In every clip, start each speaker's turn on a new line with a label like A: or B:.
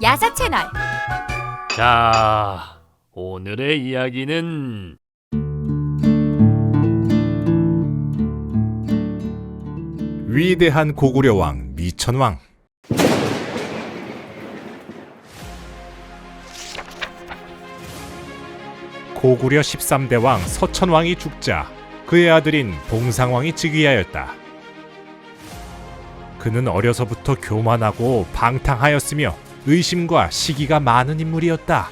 A: 야사 채널.
B: 자, 오늘의 이야기는
C: 위대한 고구려 왕 미천왕 고구려 13대 왕 서천왕이 죽자 그의 아들인 봉상왕이 즉위하였다. 그는 어려서부터 교만하고 방탕하였으며 의심과 시기가 많은 인물이었다.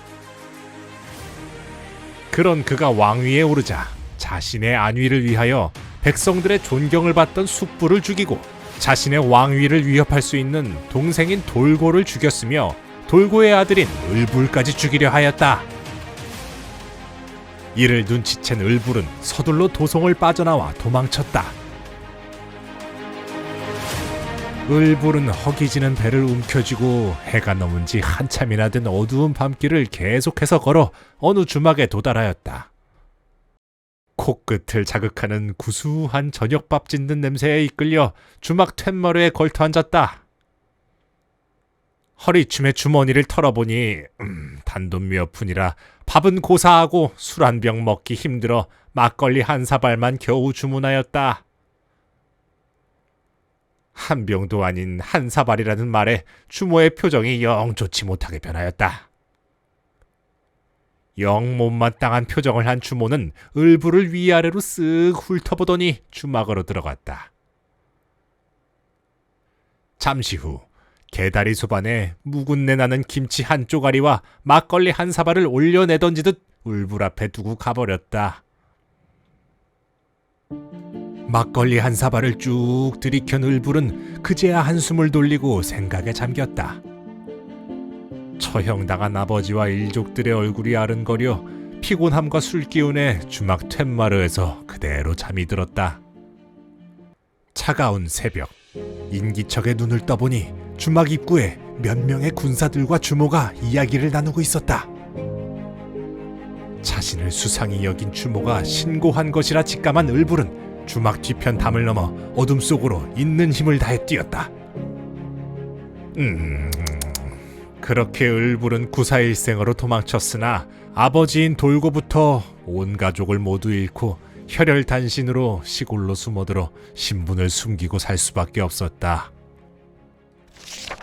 C: 그런 그가 왕위에 오르자 자신의 안위를 위하여 백성들의 존경을 받던 숙부를 죽이고 자신의 왕위를 위협할 수 있는 동생인 돌고를 죽였으며 돌고의 아들인 을불까지 죽이려 하였다. 이를 눈치챈 을불은 서둘러 도성을 빠져나와 도망쳤다. 을불은 허기지는 배를 움켜쥐고 해가 넘은 지 한참이나 된 어두운 밤길을 계속해서 걸어 어느 주막에 도달하였다. 코끝을 자극하는 구수한 저녁밥 짓는 냄새에 이끌려 주막 툇마루에 걸터 앉았다. 허리춤에 주머니를 털어보니 음, 단돈몇 푼이라 밥은 고사하고 술 한 병 먹기 힘들어 막걸리 한 사발만 겨우 주문하였다. 한 병도 아닌 한 사발이라는 말에 주모의 표정이 영 좋지 못하게 변하였다. 영 못마땅한 표정을 한 주모는 을부를 위아래로 쓱 훑어보더니 주막으로 들어갔다. 잠시 후 개다리 소반에 묵은 내 나는 김치 한 쪼가리와 막걸리 한 사발을 올려내던지듯 울불 앞에 두고 가버렸다. 막걸리 한 사발을 쭉 들이켠 을불은 그제야 한숨을 돌리고 생각에 잠겼다. 처형당한 아버지와 일족들의 얼굴이 아른거려 피곤함과 술기운에 주막 툇마루에서 그대로 잠이 들었다. 차가운 새벽, 인기척에 눈을 떠보니 주막 입구에 몇 명의 군사들과 주모가 이야기를 나누고 있었다. 자신을 수상히 여긴 주모가 신고한 것이라 직감한 을불은 주막 뒤편 담을 넘어 어둠 속으로 있는 힘을 다해 뛰었다. 음, 그렇게 을불은 구사일생으로 도망쳤으나 아버지인 돌고부터 온 가족을 모두 잃고 혈혈단신으로 시골로 숨어들어 신분을 숨기고 살 수밖에 없었다.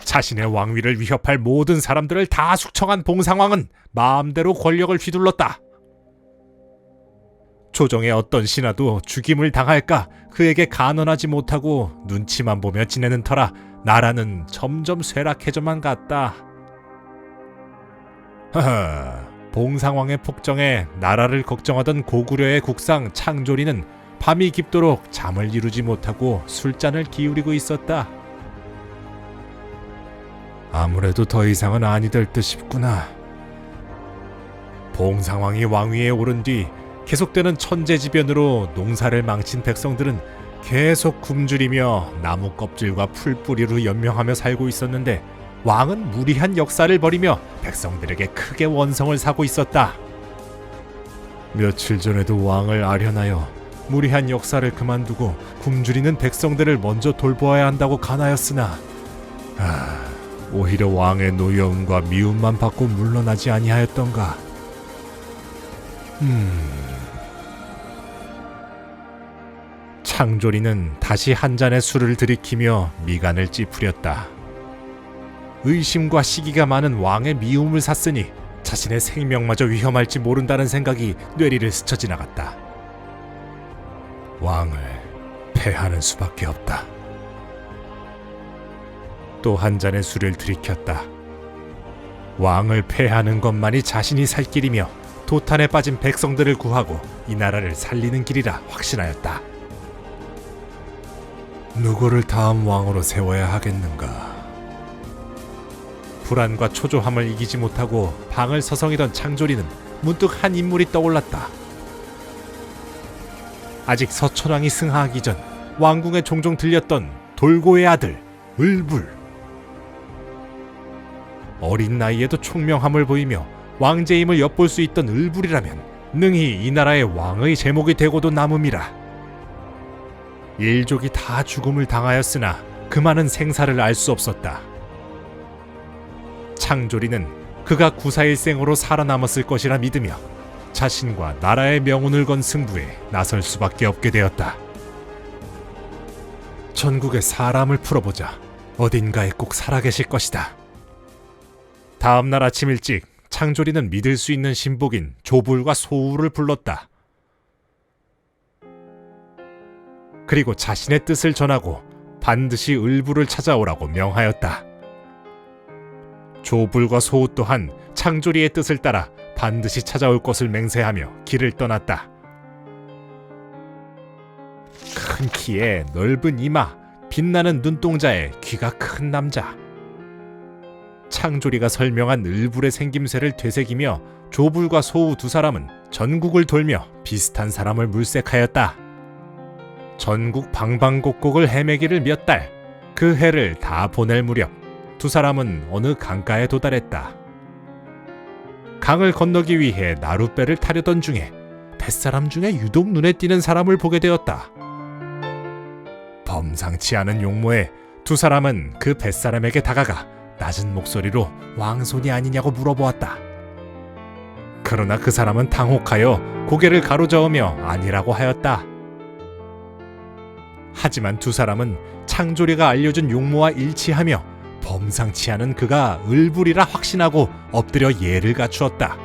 C: 자신의 왕위를 위협할 모든 사람들을 다 숙청한 봉상왕은 마음대로 권력을 휘둘렀다. 조정의 어떤 신하도 죽임을 당할까 그에게 간언하지 못하고 눈치만 보며 지내는 터라 나라는 점점 쇠락해져만 갔다. 하하, 봉상왕의 폭정에 나라를 걱정하던 고구려의 국상 창조리는 밤이 깊도록 잠을 이루지 못하고 술잔을 기울이고 있었다. 아무래도 더 이상은 아니 될 듯 싶구나. 봉상왕이 왕위에 오른 뒤 계속되는 천재지변으로 농사를 망친 백성들은 계속 굶주리며 나무 껍질과 풀뿌리로 연명하며 살고 있었는데 왕은 무리한 역사를 벌이며 백성들에게 크게 원성을 사고 있었다. 며칠 전에도 왕을 아련하여 무리한 역사를 그만두고 굶주리는 백성들을 먼저 돌보아야 한다고 간하였으나 아, 오히려 왕의 노여움과 미움만 받고 물러나지 아니하였던가. 음. 창조리는 다시 한 잔의 술을 들이키며 미간을 찌푸렸다. 의심과 시기가 많은 왕의 미움을 샀으니 자신의 생명마저 위험할지 모른다는 생각이 뇌리를 스쳐 지나갔다. 왕을 패하는 수밖에 없다. 또 한 잔의 술을 들이켰다. 왕을 패하는 것만이 자신이 살 길이며 도탄에 빠진 백성들을 구하고 이 나라를 살리는 길이라 확신하였다. 누구를 다음 왕으로 세워야 하겠는가? 불안과 초조함을 이기지 못하고 방을 서성이던 창조리는 문득 한 인물이 떠올랐다. 아직 서천왕이 승하하기 전 왕궁에 종종 들렸던 돌고의 아들 을불. 어린 나이에도 총명함을 보이며 왕제임을 엿볼 수 있던 을불이라면 능히 이 나라의 왕의 제목이 되고도 남음이라. 일족이 다 죽음을 당하였으나 그 많은 생사를 알 수 없었다. 창조리는 그가 구사일생으로 살아남았을 것이라 믿으며 자신과 나라의 명운을 건 승부에 나설 수밖에 없게 되었다. 전국의 사람을 풀어보자 어딘가에 꼭 살아계실 것이다. 다음 날 아침 일찍 창조리는 믿을 수 있는 신복인 조불과 소우를 불렀다. 그리고 자신의 뜻을 전하고 반드시 을부를 찾아오라고 명하였다. 조불과 소우 또한 창조리의 뜻을 따라 반드시 찾아올 것을 맹세하며 길을 떠났다. 큰 키에 넓은 이마, 빛나는 눈동자에 귀가 큰 남자. 창조리가 설명한 을불의 생김새를 되새기며 조불과 소우 두 사람은 전국을 돌며 비슷한 사람을 물색하였다. 전국 방방곡곡을 헤매기를 몇 달, 그 해를 다 보낼 무렵 두 사람은 어느 강가에 도달했다. 강을 건너기 위해 나룻배를 타려던 중에 뱃사람 중에 유독 눈에 띄는 사람을 보게 되었다. 범상치 않은 용모에 두 사람은 그 뱃사람에게 다가가 낮은 목소리로 왕손이 아니냐고 물어보았다. 그러나 그 사람은 당혹하여 고개를 가로저으며 아니라고 하였다. 하지만 두 사람은 창조리가 알려준 용모와 일치하며 범상치 않은 그가 을불이라 확신하고 엎드려 예를 갖추었다.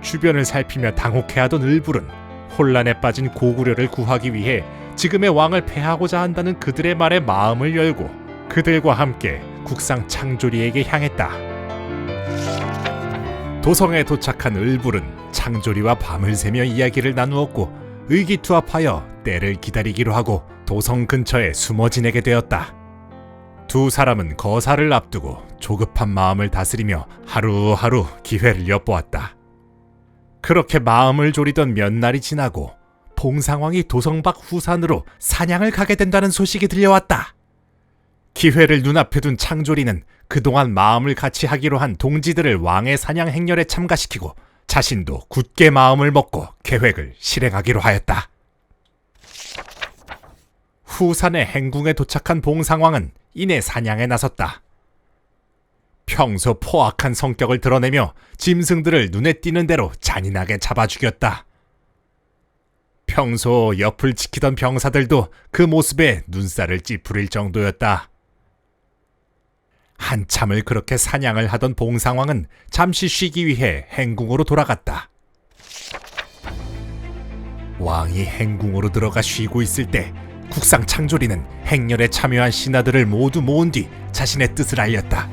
C: 주변을 살피며 당혹해하던 을불은 혼란에 빠진 고구려를 구하기 위해 지금의 왕을 패하고자 한다는 그들의 말에 마음을 열고 그들과 함께 국상 창조리에게 향했다. 도성에 도착한 을불은 창조리와 밤을 새며 이야기를 나누었고 의기투합하여 때를 기다리기로 하고 도성 근처에 숨어 지내게 되었다. 두 사람은 거사를 앞두고 조급한 마음을 다스리며 하루하루 기회를 엿보았다. 그렇게 마음을 졸이던 몇 날이 지나고 봉상왕이 도성 밖 후산으로 사냥을 가게 된다는 소식이 들려왔다. 기회를 눈앞에 둔 창조리는 그동안 마음을 같이 하기로 한 동지들을 왕의 사냥 행렬에 참가시키고 자신도 굳게 마음을 먹고 계획을 실행하기로 하였다. 후산의 행궁에 도착한 봉상왕은 이내 사냥에 나섰다. 평소 포악한 성격을 드러내며 짐승들을 눈에 띄는 대로 잔인하게 잡아 죽였다. 평소 옆을 지키던 병사들도 그 모습에 눈살을 찌푸릴 정도였다. 한참을 그렇게 사냥을 하던 봉상왕은 잠시 쉬기 위해 행궁으로 돌아갔다. 왕이 행궁으로 들어가 쉬고 있을 때 국상 창조리는 행렬에 참여한 신하들을 모두 모은 뒤 자신의 뜻을 알렸다.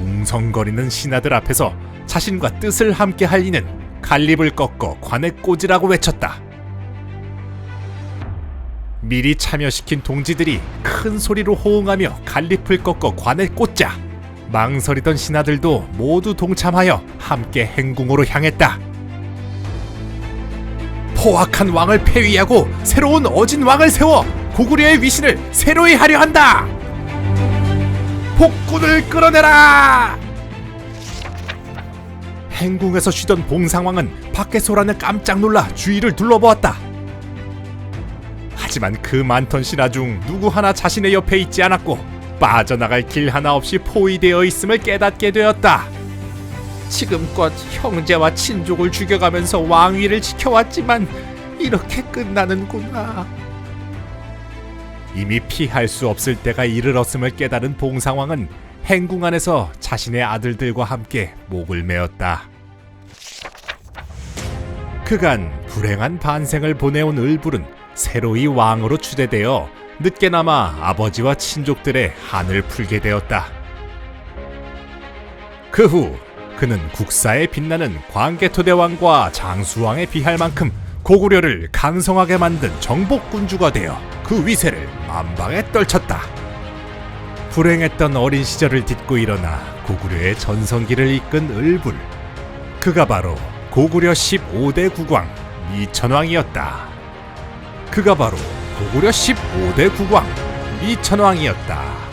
C: 웅성거리는 신하들 앞에서 자신과 뜻을 함께 할 이는 갈립을 꺾어 관에 꽂으라고 외쳤다. 미리 참여시킨 동지들이 큰 소리로 호응하며 갈립을 꺾어 관에 꽂자 망설이던 신하들도 모두 동참하여 함께 행궁으로 향했다. 포악한 왕을 폐위하고 새로운 어진 왕을 세워 고구려의 위신을 새로이 하려 한다. 폭군을 끌어내라! 행궁에서 쉬던 봉상왕은 밖의 소란에 깜짝 놀라 주위를 둘러보았다. 하지만 그 많던 신하 중 누구 하나 자신의 옆에 있지 않았고 빠져나갈 길 하나 없이 포위되어 있음을 깨닫게 되었다. 지금껏 형제와 친족을 죽여가면서 왕위를 지켜왔지만 이렇게 끝나는구나. 이미 피할 수 없을 때가 이르렀음을 깨달은 봉상왕은 행궁 안에서 자신의 아들들과 함께 목을 메었다. 그간 불행한 반생을 보내온 을불은 새로이 왕으로 추대되어 늦게나마 아버지와 친족들의 한을 풀게 되었다. 그 후 그는 국사에 빛나는 광개토대왕과 장수왕에 비할 만큼 고구려를 강성하게 만든 정복군주가 되어 그 위세를 만방에 떨쳤다. 불행했던 어린 시절을 딛고 일어나 고구려의 전성기를 이끈 을불. 그가 바로 고구려 15대 국왕 미천왕이었다. 그가 바로 고구려 15대 국왕 미천왕이었다.